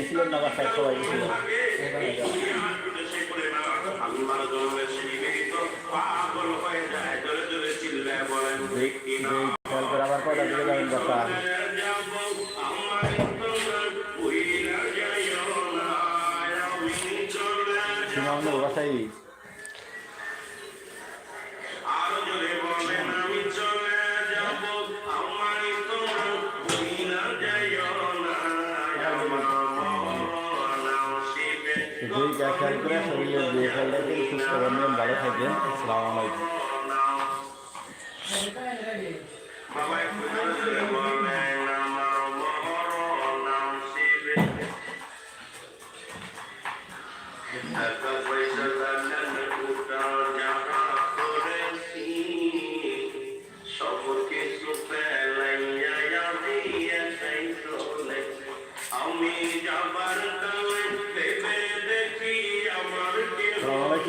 ছিলেন না বাসায় সবাই ছিল এই খেয়াল আবার কয়টা দিকে যাবেন বাসা সীমা শিবে যেই যা খেয়াল করে শরীরের যে খেয়াল রাখবেন সুস্থ থাকবেন ভালো থাকবেন আসসালামু আলাইকুম বাবা একটু জোরে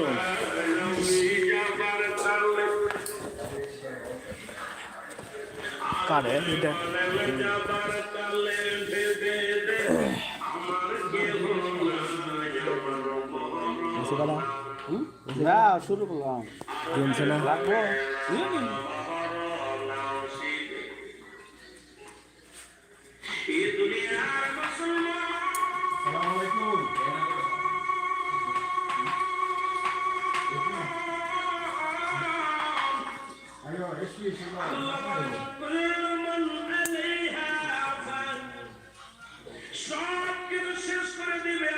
আলাইকুম কারে এটা না শুরু করলাম কিনছে না লাগবো দুনিয়ার সব কিছু শেষ করে দিবে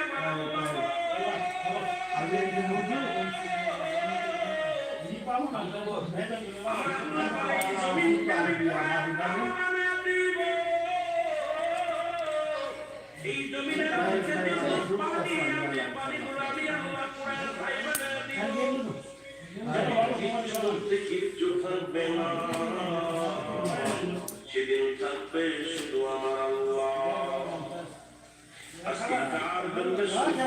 এই জমিনের মধ্যে পানি আমি পানিগুলো কোরআন বলতে কিচ্ছু থাকবে না সেদিন থাকবে শুধু আমার আল্লাহ আজকে তার জন্য সুস্থ,